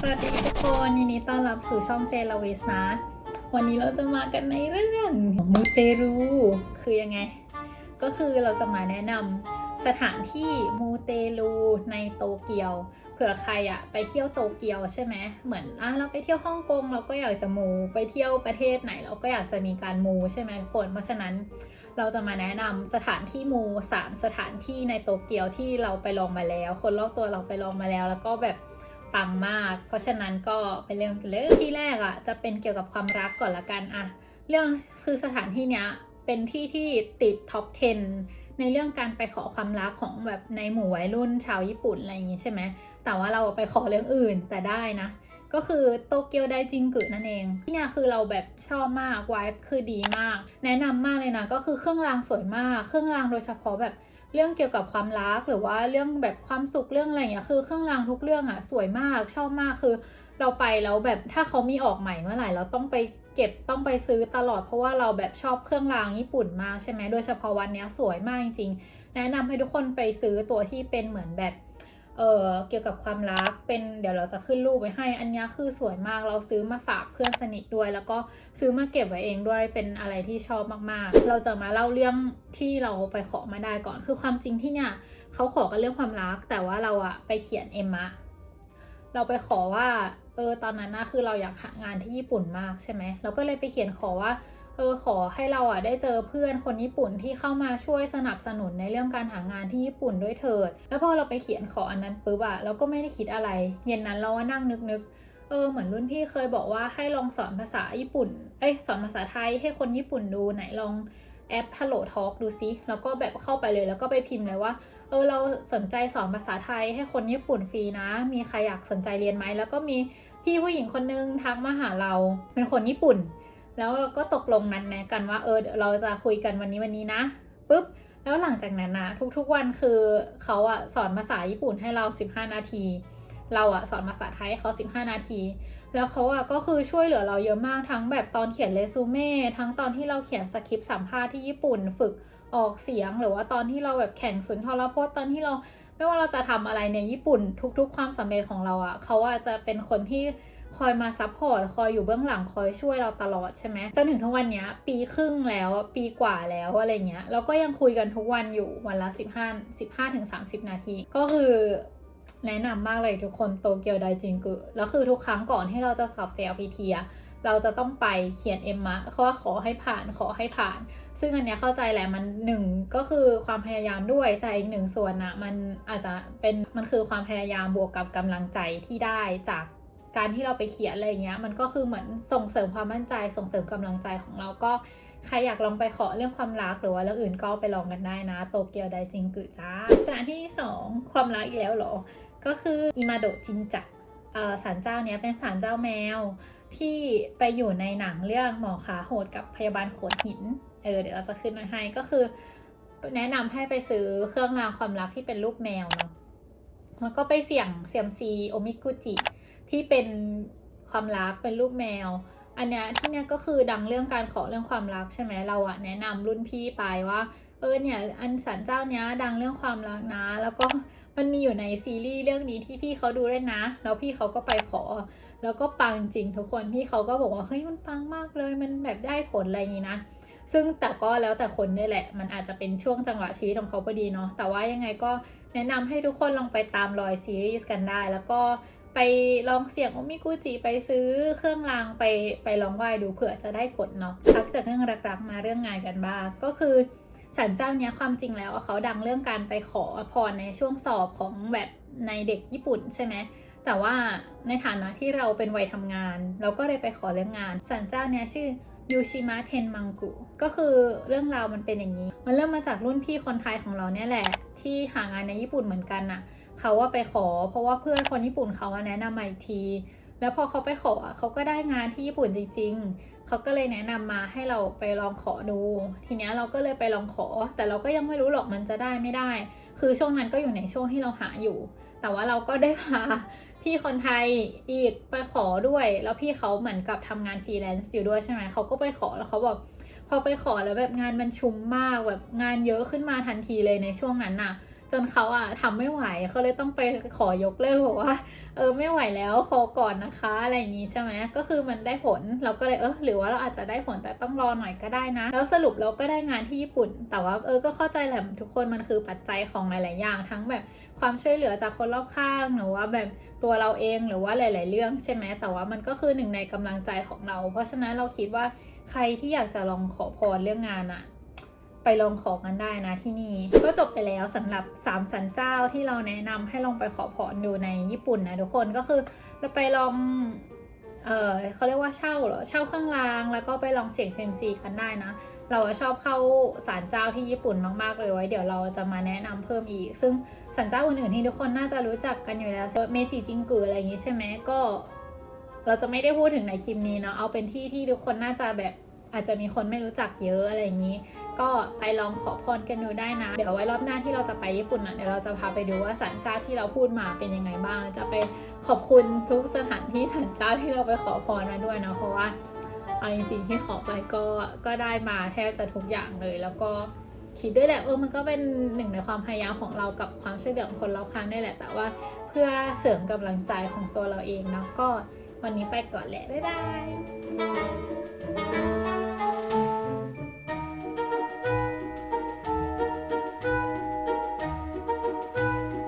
สวัสดีทุกคนยินดีต้อนรับสู่ช่องเจลาวิสนะ วันนี้เราจะมากันในเรื่องมูเตรูคือยังไง ก็คือเราจะมาแนะนำสถานที่มูเตลูในโตเกียว เผื่อใครอะไปเที่ยวโตเกียวใช่ไหมเหมือนอะเราไปเที่ยวฮ่องกงเราก็อยากจะมูไปเที่ยวประเทศไหน เราก็อยากจะมีการมูใช่ไหมทุกคนเพราะฉะนั้นเราจะมาแนะนำสถานที่มูสามสถานที่ในโตเกียวที่เราไปลองมาแล้ว คนรอบตัวเราไปลองมาแล้ว แล้วก็แบบ ปังมาก เพราะฉะนั้นก็ไปเริ่มกันเลยที่แรกอะ่ะจะเป็นเกี่ยวกับความรักก่อนละกันอะเรื่องคือสถานที่เนี้ยเป็นที่ที่ติดท็อป 10 ในเรื่องการไปขอความรักของแบบในหมู่วัยรุ่นชาวญี่ปุ่นอะไรอย่างงี้ใช่ไหมแต่ว่าเราไปขอเรื่องอื่นแต่ได้นะ ก็คือโตเกียวไดจิงกึนั่นเอง ที่เนี่ยคือเราแบบชอบมากวายคือดีมาก แนะนำมากเลยนะ ก็คือเครื่องรางสวยมาก เครื่องรางโดยเฉพาะแบบ เรื่องเกี่ยวกับความรักหรือว่าเรื่องแบบความสุขเรื่องอะไรเงี้ยคือเครื่องรางทุกเรื่องอะสวยมากชอบมากคือ เราไปแล้วแบบถ้าเขามีออกใหม่เมื่อไหร่เราต้องไปเก็บต้องไปซื้อตลอดเพราะว่าเราแบบชอบเครื่องรางญี่ปุ่นมากใช่ไหมโดยเฉพาะวันเนี้ยสวยมากจริงๆแนะนำให้ทุกคนไปซื้อตัวที่เป็นเหมือนแบบ เออเกี่ยวกับความรักเป็นเดี๋ยวเราจะขึ้นรูปไว้ให้ อันนี้คือสวยมากเราซื้อมาฝากเพื่อนสนิทด้วย แล้วก็ซื้อมาเก็บไว้เองด้วยเป็นอะไรที่ชอบมากๆ เราจะมาเล่าเรื่องที่เราไปขอมาได้ก่อน คือความจริงที่เนี่ยเขาขอกันเรื่องความรัก แต่ว่าเราอะไปเขียนเอมมะเราไปขอว่าเออตอนนั้นนะคือเราอยากหางานที่ญี่ปุ่นมากใช่ไหมเราก็เลยไปเขียนขอว่า เออขอให้เราอะได้เจอเพื่อนคนญี่ปุ่นที่เข้ามาช่วยสนับสนุนในเรื่องการหางานที่ญี่ปุ่นด้วยเถิด แล้วพอเราไปเขียนขออันนั้นปุ๊บอะเราก็ไม่ได้คิดอะไร เย็นนั้นเราว่านั่งนึกนึกเออเหมือนรุ่นพี่เคยบอกว่าให้ลองสอนภาษาญี่ปุ่น เอ้ยสอนภาษาไทยให้คนญี่ปุ่นดูไหนลองแอป Hello Talk ดูซิ แล้วก็แบบเข้าไปเลยแล้วก็ไปพิมพ์เลยว่า เออเราสนใจสอนภาษาไทยให้คนญี่ปุ่นฟรีนะ มีใครอยากสนใจเรียนไหม แล้วก็มีพี่ผู้หญิงคนนึงทักมาหาเราเป็นคนญี่ปุ่น แล้วเราก็ตกลงนัดแนะกันว่าเออเราจะคุยกันวันนี้วันนี้นะปุ๊บแล้วหลังจากนั้นนะทุกๆวันคือเขาอะสอนภาษาญี่ปุ่นให้เรา 15 นาที เราอะสอนภาษาไทยให้เขา 15 นาที แล้วเขาอะก็คือช่วยเหลือเราเยอะมากทั้งแบบตอนเขียนเรซูเม่ทั้งตอนที่เราเขียนสคริปต์สัมภาษณ์ที่ญี่ปุ่นฝึกออกเสียงหรือว่าตอนที่เราแบบแข่งสุนทรพจน์ตอนที่เราไม่ว่าเราจะทำอะไรในญี่ปุ่น ทุกๆ ความสำเร็จของเราอะเขาอะจะเป็นคนที่ คอยมาซัพพอร์ตคอยอยู่เบื้องหลังคอยช่วยเราตลอดใช่ไหมจนถึงทุกวันนี้ปีครึ่งแล้วปีกว่าแล้วอะไรเงี้ยเราก็ยังคุยกันทุกวันอยู่วันละ 15 15ถึง30 นาที ก็คือแนะนำมากเลยทุกคนโตเกียวไดจิงกุแล้วคือทุกครั้งก่อนที่เราจะสอบ JLPT อะเราจะต้องไปเขียนเอ็มมะเพราะว่าขอให้ผ่านขอให้ผ่าน ซึ่งอันเนี้ยเข้าใจแหละมันหนึ่งก็คือความพยายามด้วย แต่อีกหนึ่งส่วนนะมันอาจจะเป็นมันคือความพยายามบวกกับกำลังใจที่ได้จาก การที่เราไปเขียนอะไรเงี้ย มันก็คือเหมือนส่งเสริมความมั่นใจ ส่งเสริมกำลังใจของเราก็ใครอยากลองไปขอเรื่องความรักหรือว่าเรื่องอื่นก็ไปลองกันได้นะโตเกียวไดจิงกุจ้าสถานที่ที่สองความรักอีกแล้วเหรอ ก็คืออิมาโดจินจักศาลเจ้าเนี้ยเป็นศาลเจ้าแมวที่ไปอยู่ในหนังเรื่องหมอขาโหดกับพยาบาลโขนหินเออเดี๋ยวเราจะขึ้นไว้ให้ก็คือ แนะนำให้ไปซื้อเครื่องรางความรักที่เป็นรูปแมวเนาะแล้วก็ไปเสี่ยงเซียมซีโอมิกุจิ ที่เป็นความรักเป็นรูปแมว อันเนี้ยที่เนี้ยก็คือดังเรื่องการขอเรื่องความรักใช่ไหมเราอะแนะนำรุ่นพี่ไปว่าเออเนี่ยอันสันเจ้าเนี้ยดังเรื่องความรักนะ แล้วก็มันมีอยู่ในซีรีส์เรื่องนี้ที่พี่เขาดูด้วยนะ แล้วพี่เขาก็ไปขอ แล้วก็ปังจริงทุกคนพี่เขาก็บอกว่าเฮ้ยมันปังมากเลยมันแบบได้ผลอะไรอย่างนี้นะซึ่งแต่ก็แล้วแต่คนด้วยแหละ มันอาจจะเป็นช่วงจังหวะชีวิตของเขาพอดีเนาะ แต่ว่ายังไงก็แนะนำให้ทุกคนลองไปตามรอยซีรีส์กันได้ แล้วก็ ไปลองเสี่ยงโอมิกุจิไปซื้อเครื่องรางไปไปลองไหว้ดูเผื่อจะได้ผลเนาะพักจากเรื่องรักๆมาเรื่องงานกันบ้างก็คือสันเจ้าเนี้ยความจริงแล้วเขาดังเรื่องการไปขอพรในช่วงสอบของแบบในเด็กญี่ปุ่นใช่ไหมแต่ว่าในฐานะที่เราเป็นวัยทำงาน เราก็เลยไปขอเรื่องงานสันเจ้าเนี้ยชื่อ ยูชิมะเทนมังกุ ก็คือเรื่องราวมันเป็นอย่างนี้ มันเริ่มมาจากรุ่นพี่คนไทยของเราเนี่ยแหละ ที่หางานในญี่ปุ่นเหมือนกันน่ะ เขาว่าไปขอ เพราะว่าเพื่อนคนญี่ปุ่นเขาแนะนำมาอีกที แล้วพอเขาไปขอเขาก็ได้งานที่ญี่ปุ่นจริง ๆ เขาก็เลยแนะนำมาให้เราไปลองขอดู ทีเนี้ยเราก็เลยไปลองขอ แต่เราก็ยังไม่รู้หรอกมันจะได้ไม่ได้ คือช่วงนั้นก็อยู่ในช่วงที่เราหาอยู่ แต่ว่าเราก็ได้พา พี่คนไทยอีกไปขอด้วย แล้วพี่เขาเหมือนกับทำงานฟรีแลนซ์อยู่ด้วยใช่ไหมเขาก็ไปขอแล้วเขาบอกพอไปขอแล้วแบบงานมันชุมมากแบบงานเยอะขึ้นมาทันทีเลยในช่วงนั้นน่ะ จนเขาอะทำไม่ไหวเขาเลยต้องไปขอยกเลิกบอกว่า เออไม่ไหวแล้วพอก่อนนะคะอะไรอย่างงี้ใช่ไหมก็คือมันได้ผลเราก็เลยเออหรือว่าเราอาจจะได้ผลแต่ต้องรอหน่อยก็ได้นะ แล้วสรุปเราก็ได้งานที่ญี่ปุ่น แต่ว่าเออก็เข้าใจแหละทุกคนมันคือปัจจัยของหลาย ๆ อย่าง ทั้งแบบความช่วยเหลือจากคนรอบข้างหรือว่าแบบตัวเราเองหรือว่าหลาย ๆ เรื่องใช่ไหมแต่ว่ามันก็คือหนึ่งในกำลังใจของเรา เพราะฉะนั้นเราคิดว่าใครที่อยากจะลองขอพรเรื่องงานอะ ไปลองขอกันได้นะที่นี่ ก็จบไปแล้วสำหรับ3สันเจ้าที่เราแนะนำให้ลองไปขอพรดูในญี่ปุ่นนะทุกคนก็คือเราไปลองเออเขาเรียกว่าเช่าเหรอเช่าเครื่องรางแล้วก็ไปลองเสี่ยงเซมซีกันได้นะ เราชอบเข้าศาลเจ้าที่ญี่ปุ่นมากๆเลยไว้เดี๋ยวเราจะมาแนะนำเพิ่มอีก ซึ่งศาลเจ้าอื่นๆที่ทุกคนน่าจะรู้จักกันอยู่แล้วเมจิจิงกุอะไรอย่างงี้ใช่ไหมก็ เราจะไม่ได้พูดถึงในคลิปนี้เนาะเอาเป็นที่ที่ทุกคนน่าจะแบบ อาจจะมีคนไม่รู้จักเยอะอะไรอย่างนี้ ก็ไปลองขอพรกันดูได้นะ เดี๋ยวไว้รอบหน้าที่เราจะไปญี่ปุ่นนะเดี๋ยวเราจะพาไปดูว่าศาลเจ้าที่เราพูดมาเป็นยังไงบ้าง จะไปขอบคุณทุกสถานที่ศาลเจ้าที่เราไปขอพรมาด้วยนะเพราะว่าเอาจริงๆที่ขอไปก็ก็ได้มาแทบจะทุกอย่างเลย แล้วก็คิดด้วยแหละเออมันก็เป็นหนึ่งในความพยายามของเรากับความช่วยเหลือของคนรอบข้างได้แหละ แต่ว่าเพื่อเสริมกำลังใจของตัวเราเองเนาะก็วันนี้ไปก่อนแหละ บ๊ายบาย